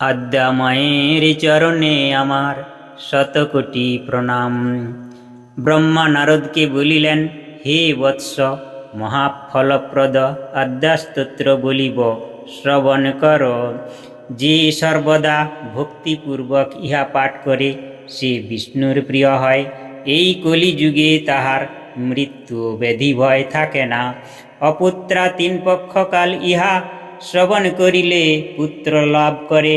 আদ্যা মায়ের চরণে আমার শতকোটি প্রণাম। ব্রহ্মা নারদকে বলিলেন, হে বৎস, মহাফলপ্রদ আদ্যাস্তোত্র বলিব, শ্রবণ কর। যে সর্বদা ভক্তিপূর্বক ইহা পাঠ করে, সে বিষ্ণুর প্রিয় হয়। এই কলিযুগে তাহার মৃত্যু ব্যাধি ভয় থাকে না। অপুত্রা তিন পক্ষকাল ইহা শ্রবণ করিলে পুত্র লাভ করে।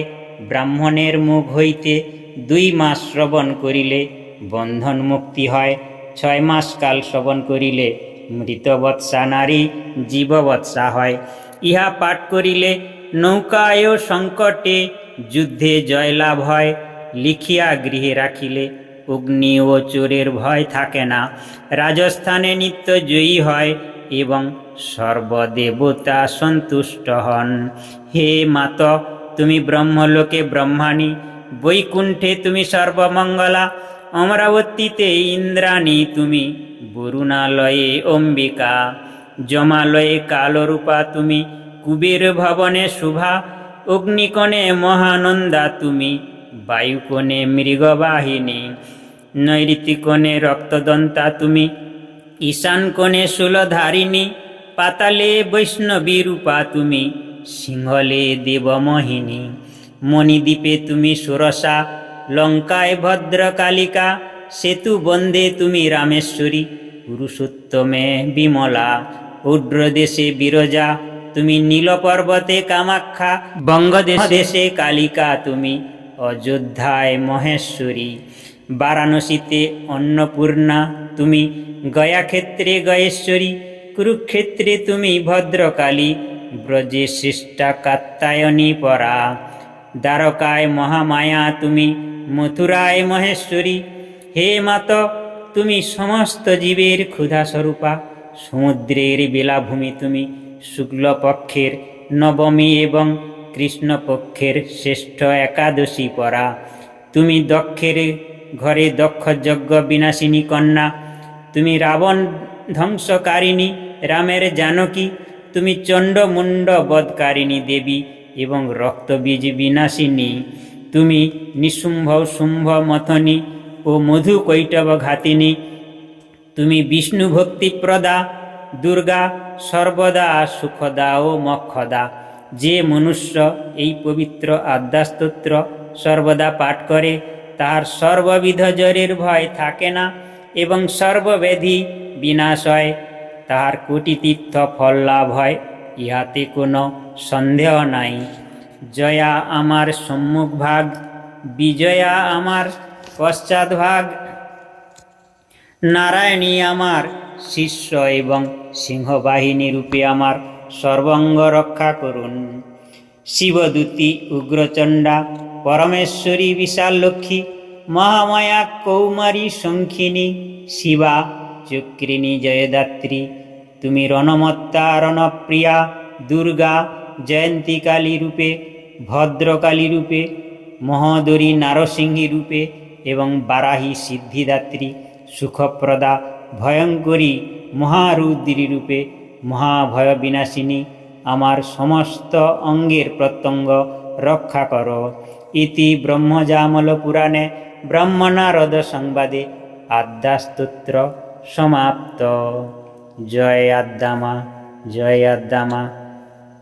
ব্রাহ্মণের মুখ হইতে দুই মাস শ্রবণ করিলে বন্ধন মুক্তি হয়। ছয় মাস কাল শ্রবণ করিলে মৃতবৎসা নারী জীববৎসা হয়। ইহা পাঠ করিলে নৌকায় সংকটে যুদ্ধে জয়লাভ হয়। লিখিয়া গৃহে রাখিলে অগ্নি ও চোরের ভয় থাকে না। রাজস্থানে নিত্য জয়ী হয় এবং সর্বদেবতা সন্তুষ্ট হন। হে মাত, তুমি ব্রহ্মলোকে ব্রহ্মাণী, বৈকুণ্ঠে তুমি সর্বমঙ্গলা, অমরাবতীতে ইন্দ্রাণী, তুমি বরুণালয়ে অম্বিকা, জমালয়ে কালরূপা, তুমি কুবের ভবনে শুভা, অগ্নিকণে মহানন্দা, তুমি বায়ুকোণে মৃগবাহিনী নৈরিতিকোণে রক্তদন্তা, তুমি ঈশান কোণে শূলধারিণী পাতালে বৈষ্ণবী রূপা তুমি, সিংহলে দেবমোহিনী। মণিদ্বীপে তুমি সুরসা, লঙ্কায় ভদ্রকালিকা, সেতু বন্দে তুমি রামেশ্বরী। পুরুষোত্তমে বিমলা উড্রদেশে বিরজা, তুমি নীলপর্বতে কামাখ্যা, বঙ্গদেশ দেশে কালিকা তুমি, অযোধ্যায় মহেশ্বরী। বারাণসীতে অন্নপূর্ণা তুমি, গয়াক্ষেত্রে গয়েশ্বরী। কুরুক্ষেত্রে তুমি ভদ্রকালী, ব্রজে সৃষ্টা কাত্তায়নী পরা। দ্বারকায় মহামায়া তুমি, মথুরায় মহেশ্বরী। হে মাত, তুমি সমস্ত জীবের ক্ষুধাস্বরূপা। সমুদ্রের বেলাভূমি তুমি, শুক্লপক্ষের নবমী এবং কৃষ্ণপক্ষের শ্রেষ্ঠ একাদশী পরা। তুমি দক্ষের ঘরে দক্ষ যজ্ঞ বিনাশিনী কন্যা। তুমি রাবণ ধ্বংসকারিণী, রামের জানকী, তুমি চণ্ডমুণ্ড বধকারিণী দেবী এবং রক্তবীজ বিনাশিনী। তুমি নিশুম্ভ শুম্ভ মথনী ও মধু কৈটব ঘাতিনী। তুমি বিষ্ণু ভক্তিপ্রদা দুর্গা সর্বদা সুখদা ও মক্ষদা। যে মনুষ্য এই পবিত্র আদ্যাস্তোত্র সর্বদা পাঠ করে, তাহার সর্ববিধ জ্বরের ভয় থাকে না এবং সর্বব্যাধি বিনাশ হয়, তাহার কোটি তীর্থ ফল লাভ হয়, ইহাতে কোনো সন্দেহ নাই। জয়া আমার সম্মুখ ভাগ, বিজয়া আমার পশ্চাৎ ভাগ। নারায়ণী আমার শিষ্য এবং সিংহবাহিনী রূপে আমার সর্বাঙ্গ রক্ষা করুন। শিবদূতী, উগ্রচণ্ডা, পরমেশ্বরী বিশাল লক্ষ্মী মহামায়া, কৌমারী, শঙ্খিনী, শিবা চক্রিণী জয়দাত্রী, তুমি রণমত্তা, রণপ্রিয়া, দুর্গা, জয়ন্তীকালী রূপে, ভদ্রকালী রূপে, মহোদরী নারসিংহী রূপে এবং বারাহী সিদ্ধিদাত্রী, সুখপ্রদা, ভয়ঙ্করী মহারুদ্রী রূপে মহাভয় বিনাশিনী আমার সমস্ত অঙ্গের প্রত্যঙ্গ রক্ষা কর। ইতি ব্রহ্মজামল পুরাণে ব্রহ্মনারদ সংবাদে আদ্যাস্তোত্র। সমাপ্ত। জয় আদ্দামা জয় আদ্দামা।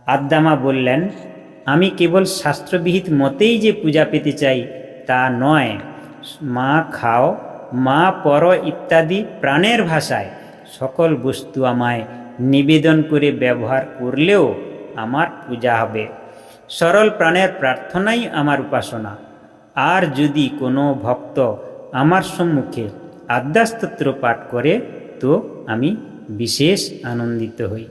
আদ্দামা বললেন, আমি কেবল শাস্ত্রবিহিত মতেই যে পূজা পেতে চাই তা নয়। মা খাও, মা পর ইত্যাদি প্রাণের ভাষায়। সকল বস্তু আমায় নিবেদন করে ব্যবহার করলেও আমার পূজা হবে। সরল প্রাণের প্রার্থনাই আমার উপাসনা। আর যদি কোনো ভক্ত আমার সম্মুখে আদ্যাস্তোত্র পাঠ করে তো আমি বিশেষ আনন্দিত হই।